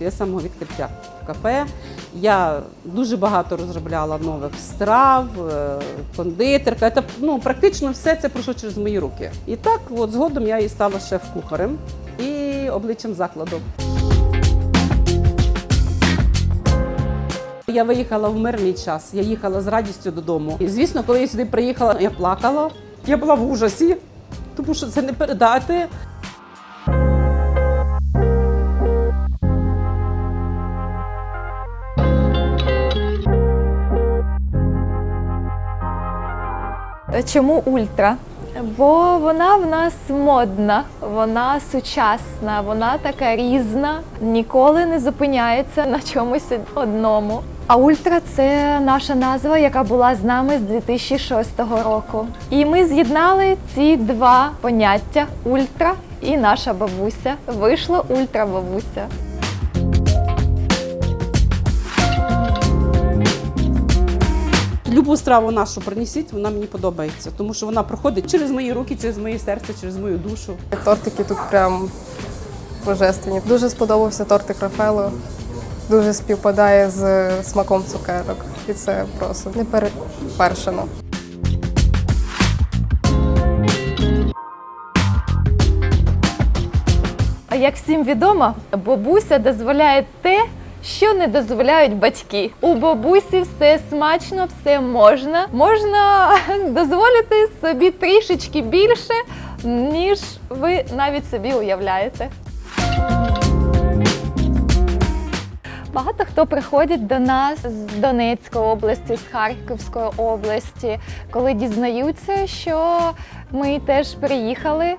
моє самого відкриття в кафе. Я дуже багато розробляла нових страв, е, кондитерка. Це, ну, практично все це пройшло через мої руки. І так, от згодом я і стала шеф-кухарем і обличчям закладу. Я виїхала в мирний час. Я їхала з радістю додому. І звісно, коли я сюди приїхала, я плакала. Я була в ужасі, тому що це не передати. Чому ультра? Бо вона в нас модна, вона сучасна, вона така різна, ніколи не зупиняється на чомусь одному. А ультра це наша назва, яка була з нами з 2006 року. І ми з'єднали ці два поняття ультра і наша бабуся. Вийшло ультра бабуся. Любу страву нашу принесіть, вона мені подобається, тому що вона проходить через мої руки, через моє серце, через мою душу. Тортики тут прям божественні. Дуже сподобався тортик Рафело. Дуже співпадає з смаком цукерок. І це просто не перевершено. А як всім відомо, бабуся дозволяє те, що не дозволяють батьки. У бабусі все смачно, все можна. Можна дозволити собі трішечки більше, ніж ви навіть собі уявляєте. Багато хто приходить до нас з Донецької області, з Харківської області, коли дізнаються, що ми теж приїхали,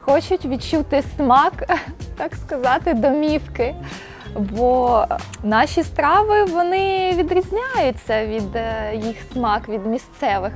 хочуть відчути смак, так сказати, домівки. Бо наші страви вони відрізняються від е, їх смак від місцевих.